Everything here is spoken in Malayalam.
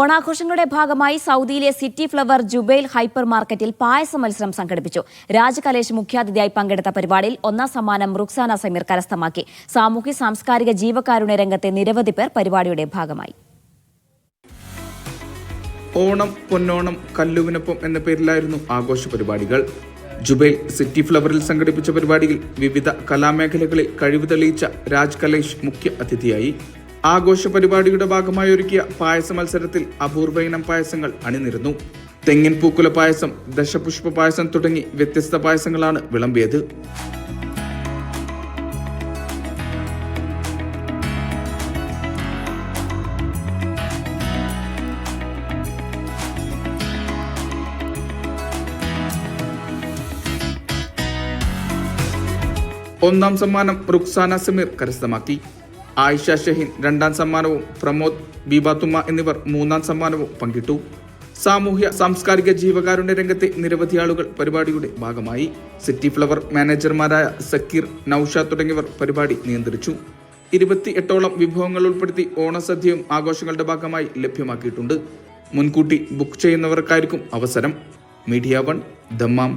ഓണാഘോഷങ്ങളുടെ ഭാഗമായി സൗദിയിലെ സിറ്റി ഫ്ലവർ ജുബൈൽ ഹൈപ്പർ മാർക്കറ്റിൽ പായസ മത്സരം സംഘടിപ്പിച്ചു. രാജ് കലേഷ് മുഖ്യാതിഥിയായി പങ്കെടുത്ത പരിപാടിയിൽ ഒന്നാം സമ്മാനം റുക്സാന സമീർ കരസ്ഥമാക്കി. സാമൂഹ്യ സാംസ്കാരിക ജീവകാരുണ്യ രംഗത്തെ നിരവധി പേർ പരിപാടിയുടെ ഭാഗമായി. ഓണം പൊന്നോണം കല്ലുവിനൊപ്പം എന്ന പേരിലായിരുന്നു ആഘോഷ പരിപാടികൾ. ജുബൈൽ സിറ്റി ഫ്ലവറിൽ സംഘടിപ്പിച്ച പരിപാടിയിൽ വിവിധ കലാമേഖലകളിൽ കഴിവ് തെളിയിച്ച രാജ് കലേഷ് മുഖ്യ അതിഥിയായി. ആഘോഷ പരിപാടിയുടെ ഭാഗമായി ഒരുക്കിയ പായസ മത്സരത്തിൽ അപൂർവ ഇനം പായസങ്ങൾ അണിനിരുന്നു. തെങ്ങിൻ പൂക്കുല പായസം ദശപുഷ്പ പായസം തുടങ്ങി വ്യത്യസ്ത പായസങ്ങളാണ് വിളമ്പിയത്. ഒന്നാം സമ്മാനം റുക്സാന സമീർ കരസ്ഥമാക്കി. ആയിഷ ഷഹീൻ രണ്ടാം സമ്മാനവും പ്രമോദ് ബീബാത്തുമ്മ എന്നിവർ മൂന്നാം സമ്മാനവും പങ്കിട്ടു. സാമൂഹ്യ സാംസ്കാരിക ജീവകാരുണ്യ രംഗത്തെ നിരവധി ആളുകൾ പരിപാടിയുടെ ഭാഗമായി. സിറ്റി ഫ്ലവർ മാനേജർമാരായ സക്കീർ നൌഷ തുടങ്ങിയവർ പരിപാടി നിയന്ത്രിച്ചു. ഇരുപത്തി എട്ടോളം വിഭവങ്ങൾ ഉൾപ്പെടുത്തി ഓണസദ്യയും ആഘോഷങ്ങളുടെ ഭാഗമായി ലഭ്യമാക്കിയിട്ടുണ്ട്. മുൻകൂട്ടി ബുക്ക് ചെയ്യുന്നവർക്കായിരിക്കും അവസരം. Media One Dammam.